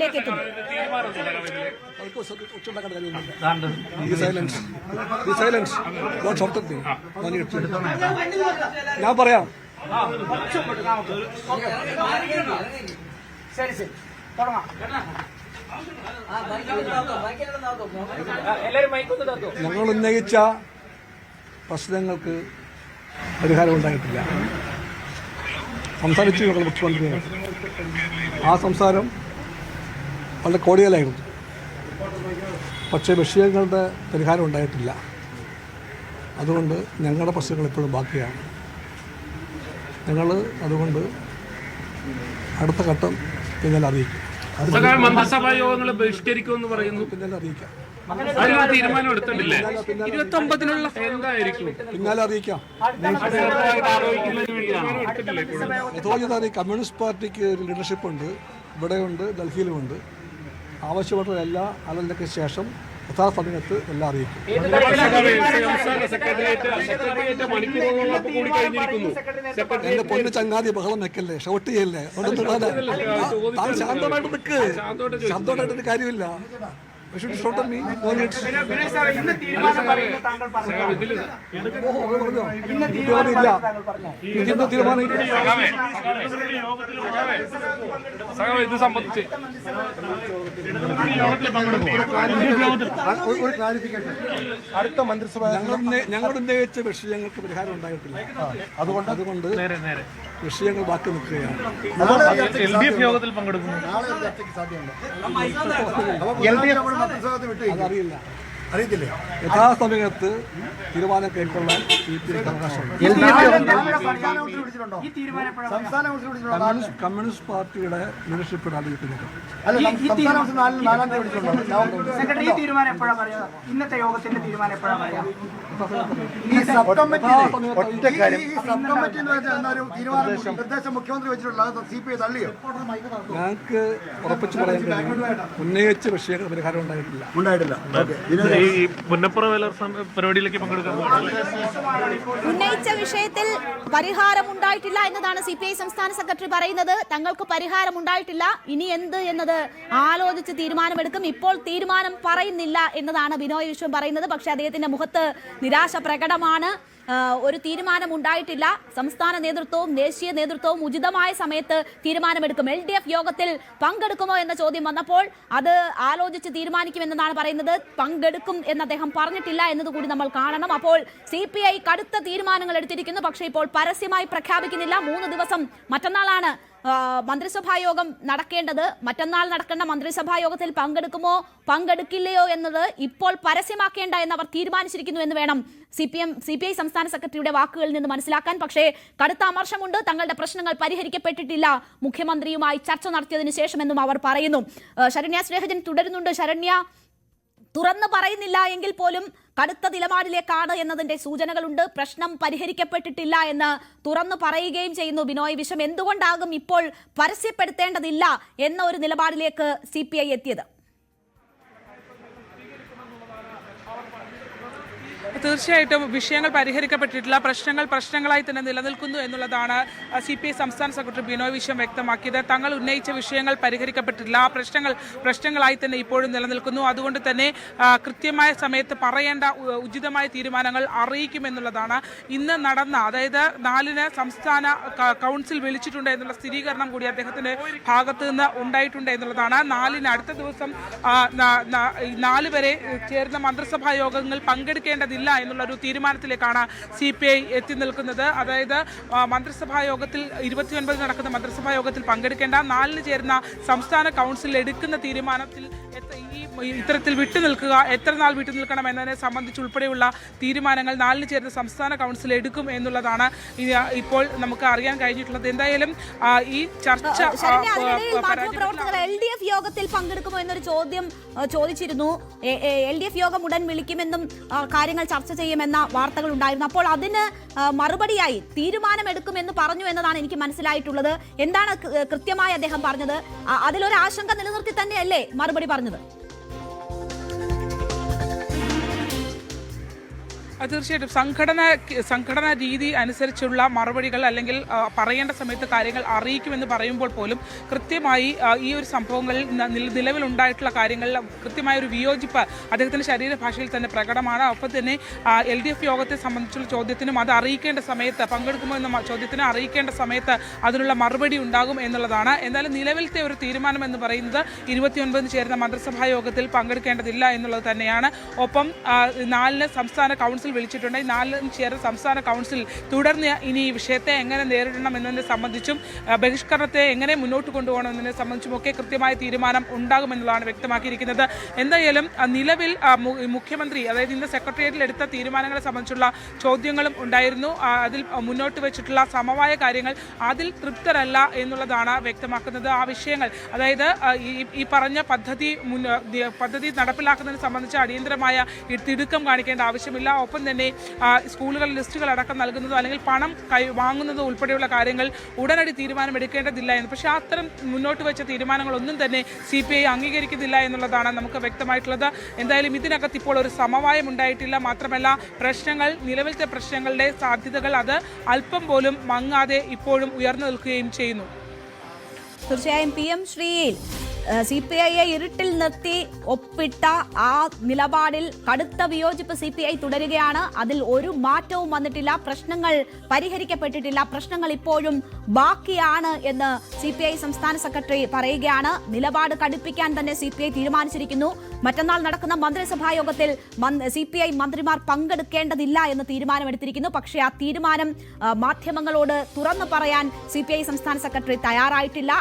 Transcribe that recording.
തീരുമാനങ്ങളിലേക്ക് എത്തും. ഞാൻ പറയാം. ശരി ശരി. തുടങ്ങാം. ഞങ്ങൾ ഉന്നയിച്ച പ്രശ്നങ്ങൾക്ക് പരിഹാരം ഉണ്ടായിട്ടില്ല. സംസാരിച്ചു ഞങ്ങൾ മുഖ്യമന്ത്രിയാണ് ആ സംസാരം വളരെ കോടിയലായിരുന്നു പക്ഷേ വിഷയങ്ങളുടെ പരിഹാരം ഉണ്ടായിട്ടില്ല. അതുകൊണ്ട് ഞങ്ങളുടെ പ്രശ്നങ്ങൾ ഇപ്പോഴും ബാക്കിയാണ്. ഞങ്ങൾ അതുകൊണ്ട് അടുത്ത ഘട്ടം പിന്നീട് അറിയിക്കും. മന്ത്രിസഭാ യോഗങ്ങൾ ബഹിഷ്കരിക്കുമെന്ന് പറയുന്നു. പിന്നീട് അറിയിക്കാം. തീരുമാനം എടുത്തിട്ടില്ലേ? ഇരുപത്തി ഒമ്പതിനുള്ള എന്തായിരിക്കും? പിന്നാലെ അറിയിക്കാം. യഥോചിത കമ്മ്യൂണിസ്റ്റ് പാർട്ടിക്ക് ലീഡർഷിപ്പ് ഉണ്ട്. ഇവിടെയുണ്ട് ഡൽഹിയിലുമുണ്ട്. ആവശ്യപ്പെട്ട എല്ലാ ശേഷം യഥാസമയത്ത് എല്ലാം അറിയിക്കും. എന്റെ പൊന്ന് ചങ്ങാതി ബഹളം വെക്കല്ലേ? ഷൗട്ട് ചെയ്യല്ലേ? അതുകൊണ്ട് താൻ- താൻ ശാന്തമായിട്ട് നിൽക്ക് ശാന്തമായിട്ടൊരു കാര്യമില്ല. ഇന്ന് തീരുമാനം ഇത് സംബന്ധിച്ച് അടുത്ത മന്ത്രിസഭ ഞങ്ങൾ ഞങ്ങൾ ഉന്നയിച്ച വിഷയങ്ങൾക്ക് പരിഹാരം ഉണ്ടായിട്ടില്ല. അതുകൊണ്ട് അതുകൊണ്ട് വിഷയങ്ങൾ ബാക്കി നിൽക്കുകയാണ്. എൽ ഡി എഫ് യോഗത്തിൽ പങ്കെടുക്കുന്നു അതറിയില്ല. അറിയത്തില്ലേ? യഥാസമയത്ത് തീരുമാനം കൈക്കൊള്ളാൻ സി പി ഐക്ക് അവകാശമുണ്ട് എൽ ഡി എഫ് സംസ്ഥാന കമ്മ്യൂണിസ്റ്റ് പാർട്ടിയുടെ ലീഡർഷിപ്പ് ആലോചിക്കുന്നത് അല്ല സംസ്ഥാന കൗൺസിൽ നാല് നാലാം തീയതി സെക്രട്ടറി ഈ തീരുമാനം എപ്പോഴാണ് പറയാ? ഇന്നത്തെ യോഗത്തിന്റെ തീരുമാനം എപ്പോഴാണ് പറയാ? ഞങ്ങൾക്ക് ഉറപ്പിച്ച് പറയാൻ ഉന്നയിച്ച വിഷയങ്ങൾ പരിഹാരം ഉണ്ടായിട്ടില്ല. ഉണ്ടായിട്ടില്ല. ഈ ഉന്നയിച്ച വിഷയത്തിൽ പരിഹാരം ഉണ്ടായിട്ടില്ല എന്നതാണ് സി പി ഐ സംസ്ഥാന സെക്രട്ടറി പറയുന്നത്. തങ്ങൾക്ക് പരിഹാരം ഉണ്ടായിട്ടില്ല ഇനി എന്ത് എന്നത് ആലോചിച്ച് തീരുമാനമെടുക്കും. ഇപ്പോൾ തീരുമാനം പറയുന്നില്ല എന്നതാണ് ബിനോയ് വിശ്വം പറയുന്നത്. പക്ഷേ അദ്ദേഹത്തിന്റെ മുഖത്ത് നിരാശ പ്രകടമാണ്. ഒരു തീരുമാനമുണ്ടായിട്ടില്ല. സംസ്ഥാന നേതൃത്വവും ദേശീയ നേതൃത്വവും ഉചിതമായ സമയത്ത് തീരുമാനമെടുക്കും. എൽ ഡി എഫ് യോഗത്തിൽ പങ്കെടുക്കുമോ എന്ന ചോദ്യം വന്നപ്പോൾ അത് ആലോചിച്ച് തീരുമാനിക്കുമെന്നാണ് പറയുന്നത്. പങ്കെടുക്കും എന്ന് അദ്ദേഹം പറഞ്ഞിട്ടില്ല എന്നതുകൂടി നമ്മൾ കാണണം. അപ്പോൾ സി പി ഐ കടുത്ത തീരുമാനങ്ങൾ എടുത്തിരിക്കുന്നു. പക്ഷേ ഇപ്പോൾ പരസ്യമായി പ്രഖ്യാപിക്കുന്നില്ല. മൂന്ന് ദിവസം മറ്റന്നാളാണ് മന്ത്രിസഭാ യോഗം നടക്കേണ്ടത് മറ്റന്നാൾ നടക്കേണ്ട മന്ത്രിസഭാ യോഗത്തിൽ പങ്കെടുക്കുമോ പങ്കെടുക്കില്ലയോ എന്നത് ഇപ്പോൾ പരസ്യമാക്കേണ്ട എന്ന് അവർ തീരുമാനിച്ചിരിക്കുന്നു എന്ന് വേണം C P M C P I സംസ്ഥാന സെക്രട്ടറിയുടെ വാക്കുകളിൽ നിന്ന് മനസ്സിലാക്കാൻ. പക്ഷേ കടുത്ത അമർഷമുണ്ട് തങ്ങളുടെ പ്രശ്നങ്ങൾ പരിഹരിക്കപ്പെട്ടിട്ടില്ല മുഖ്യമന്ത്രിയുമായി ചർച്ച നടത്തിയതിനു ശേഷമെന്നും അവർ പറയുന്നു. ശരണ്യ സ്നേഹജൻ തുടരുന്നുണ്ട്. ശരണ്യ തുറന്നു പറയുന്നില്ല എങ്കിൽ പോലും കടുത്ത നിലപാടിലേക്കാണ് എന്നതിന്റെ സൂചനകളുണ്ട്. പ്രശ്നം പരിഹരിക്കപ്പെട്ടിട്ടില്ല എന്ന് തുറന്നു പറയുകയും ചെയ്യുന്നു ബിനോയ് വിശ്വം. എന്തുകൊണ്ടാകും ഇപ്പോൾ പരസ്യപ്പെടുത്തേണ്ടതില്ല എന്ന ഒരു നിലപാടിലേക്ക് സി എത്തിയത്? തീർച്ചയായിട്ടും വിഷയങ്ങൾ പരിഹരിക്കപ്പെട്ടിട്ടില്ല പ്രശ്നങ്ങൾ പ്രശ്നങ്ങളായി തന്നെ നിലനിൽക്കുന്നു എന്നുള്ളതാണ് സി പി ഐ സംസ്ഥാന സെക്രട്ടറി ബിനോയ് വിശ്വം വ്യക്തമാക്കിയത്. തങ്ങൾ ഉന്നയിച്ച വിഷയങ്ങൾ പരിഹരിക്കപ്പെട്ടിട്ടില്ല ആ പ്രശ്നങ്ങൾ പ്രശ്നങ്ങളായി തന്നെ ഇപ്പോഴും നിലനിൽക്കുന്നു. അതുകൊണ്ട് തന്നെ കൃത്യമായ സമയത്ത് പറയേണ്ട ഉചിതമായ തീരുമാനങ്ങൾ അറിയിക്കുമെന്നുള്ളതാണ് ഇന്ന് നടന്ന അതായത് നാലിന് സംസ്ഥാന കൗൺസിൽ വിളിച്ചിട്ടുണ്ട് എന്നുള്ള സ്ഥിരീകരണം കൂടി അദ്ദേഹത്തിന്റെ ഭാഗത്തു നിന്ന് ഉണ്ടായിട്ടുണ്ട് എന്നുള്ളതാണ്. നാലിന് അടുത്ത ദിവസം നാല് വരെ ചേർന്ന മന്ത്രിസഭാ യോഗങ്ങൾ പങ്കെടുക്കേണ്ടതില്ല എന്നുള്ള ഒരു തീരുമാനത്തിലേക്കാണ് സി പി ഐ എത്തി നിൽക്കുന്നത്. അതായത് മന്ത്രിസഭാ യോഗത്തിൽ ഇരുപത്തിയൊൻപതിന് നടക്കുന്ന മന്ത്രിസഭാ യോഗത്തിൽ പങ്കെടുക്കേണ്ട നാലിന് ചേരുന്ന സംസ്ഥാന കൗൺസിൽ എടുക്കുന്ന തീരുമാനത്തിൽ എത്ര- വിട്ടു നിൽക്കുക വിട്ടുനിൽക്കുക എത്ര നാൾ വിട്ടു നിൽക്കണം എന്നതിനെ സംബന്ധിച്ചുൾപ്പെടെയുള്ള തീരുമാനങ്ങൾ നാലിന് ചേരുന്ന സംസ്ഥാന കൗൺസിൽ എടുക്കും എന്നുള്ളതാണ് ഇപ്പോൾ നമുക്ക് അറിയാൻ കഴിഞ്ഞിട്ടുള്ളത്. എന്തായാലും ഈ ചർച്ച എൽ ഡി എഫ് യോഗത്തിൽ പങ്കെടുക്കുമോ എന്നൊരു ചോദ്യം ചോദിച്ചിരുന്നു. എൽ ഡി എഫ് യോഗം ഉടൻ വിളിക്കുമെന്നും കാര്യങ്ങൾ ചർച്ച ചെയ്യുമെന്ന വാർത്തകൾ ഉണ്ടായിരുന്നു. അപ്പോൾ അതിന് മറുപടിയായി തീരുമാനമെടുക്കുമെന്ന് പറഞ്ഞു എന്നതാണ് എനിക്ക് മനസ്സിലായിട്ടുള്ളത്. എന്താണ് കൃത്യമായി അദ്ദേഹം പറഞ്ഞത്? അതിലൊരു ആശങ്ക നിലനിർത്തി തന്നെയല്ലേ മറുപടി പറഞ്ഞത്? തീർച്ചയായിട്ടും. സംഘടന സംഘടനാ രീതി അനുസരിച്ചുള്ള മറുപടികൾ അല്ലെങ്കിൽ പറയേണ്ട സമയത്ത് കാര്യങ്ങൾ അറിയിക്കുമെന്ന് പറയുമ്പോൾ പോലും കൃത്യമായി ഈ ഒരു സംഭവങ്ങളിൽ നിലവിലുണ്ടായിട്ടുള്ള കാര്യങ്ങളിൽ കൃത്യമായ ഒരു വിയോജിപ്പ് അദ്ദേഹത്തിന്റെ ശരീരഭാഷയിൽ തന്നെ പ്രകടമാണ്. ഒപ്പം തന്നെ എൽ ഡി എഫ് യോഗത്തെ സംബന്ധിച്ചുള്ള ചോദ്യത്തിനും അത് അറിയിക്കേണ്ട സമയത്ത് പങ്കെടുക്കുമോ എന്ന ചോദ്യത്തിനും അറിയിക്കേണ്ട സമയത്ത് അതിനുള്ള മറുപടി ഉണ്ടാകും എന്നുള്ളതാണ്. എന്നാലും നിലവിലത്തെ ഒരു തീരുമാനം എന്ന് പറയുന്നത് ഇരുപത്തിയൊൻപതിന് ചേരുന്ന മന്ത്രിസഭാ യോഗത്തിൽ പങ്കെടുക്കേണ്ടതില്ല എന്നുള്ളത് തന്നെയാണ്. ഒപ്പം നാലിന് സംസ്ഥാന കൗൺസിൽ വിളിച്ചിട്ടുണ്ട്. നാലും ചേർന്ന് സംസ്ഥാന കൗൺസിൽ തുടർന്ന് ഇനി ഈ വിഷയത്തെ എങ്ങനെ നേരിടണം എന്നതിനെ സംബന്ധിച്ചും ബഹിഷ്കരണത്തെ എങ്ങനെ മുന്നോട്ട് കൊണ്ടുപോകണം എന്നതിനെ സംബന്ധിച്ചും ഒക്കെ കൃത്യമായ തീരുമാനം ഉണ്ടാകുമെന്നുള്ളതാണ് വ്യക്തമാക്കിയിരിക്കുന്നത്. എന്തായാലും നിലവിൽ മുഖ്യമന്ത്രി അതായത് ഇന്ന് സെക്രട്ടേറിയറ്റിൽ എടുത്ത തീരുമാനങ്ങളെ സംബന്ധിച്ചുള്ള ചോദ്യങ്ങളും ഉണ്ടായിരുന്നു. അതിൽ മുന്നോട്ട് വെച്ചിട്ടുള്ള സമവായ കാര്യങ്ങൾ അതിൽ തൃപ്തരല്ല എന്നുള്ളതാണ് വ്യക്തമാക്കുന്നത്. ആ വിഷയങ്ങൾ അതായത് ഈ പറഞ്ഞ പദ്ധതി പദ്ധതി നടപ്പിലാക്കുന്നതിനെ സംബന്ധിച്ച് അടിയന്തരമായ തിടുക്കം കാണിക്കേണ്ട ആവശ്യമില്ല. ഒപ്പം തന്നെ ആ, സ്കൂളുകൾ ലിസ്റ്റുകൾ അടക്കം നൽകുന്നതോ അല്ലെങ്കിൽ പണം കൈ വാങ്ങുന്നതോ ഉൾപ്പെടെയുള്ള കാര്യങ്ങൾ ഉടനടി തീരുമാനമെടുക്കേണ്ടതില്ല എന്ന്. പക്ഷേ അത്തരം മുന്നോട്ട് വെച്ച തീരുമാനങ്ങളൊന്നും തന്നെ സി പി ഐ അംഗീകരിക്കുന്നില്ല എന്നുള്ളതാണ് നമുക്ക് വ്യക്തമായിട്ടുള്ളത്. എന്തായാലും ഇതിനകത്ത് ഇപ്പോൾ ഒരു സമവായം ഉണ്ടായിട്ടില്ല. മാത്രമല്ല പ്രശ്നങ്ങൾ നിലവിലത്തെ പ്രശ്നങ്ങളുടെ സാധ്യതകൾ അത് അല്പം പോലും മങ്ങാതെ ഇപ്പോഴും ഉയർന്നു നിൽക്കുകയും ചെയ്യുന്നു. തീർച്ചയായും പി എം ശ്രീയിൽ സി പി ഐയെ ഇരുട്ടിൽ നിർത്തി ഒപ്പിട്ട ആ നിലപാടിൽ കടുത്ത വിയോജിപ്പ് സി പി ഐ തുടരുകയാണ്. അതിൽ ഒരു മാറ്റവും വന്നിട്ടില്ല. പ്രശ്നങ്ങൾ പരിഹരിക്കപ്പെട്ടിട്ടില്ല. പ്രശ്നങ്ങൾ ഇപ്പോഴും ബാക്കിയാണ് എന്ന് സി പി ഐ സംസ്ഥാന സെക്രട്ടറി പറയുകയാണ്. നിലപാട് കടുപ്പിക്കാൻ തന്നെ സി പി ഐ തീരുമാനിച്ചിരിക്കുന്നു. മറ്റന്നാൾ നടക്കുന്ന മന്ത്രിസഭാ യോഗത്തിൽ സി പി ഐ മന്ത്രിമാർ പങ്കെടുക്കേണ്ടതില്ല എന്ന് തീരുമാനമെടുത്തിരിക്കുന്നു. പക്ഷേ ആ തീരുമാനം മാധ്യമങ്ങളോട് തുറന്നു പറയാൻ സി പി ഐ സംസ്ഥാന സെക്രട്ടറി തയ്യാറായിട്ടില്ല.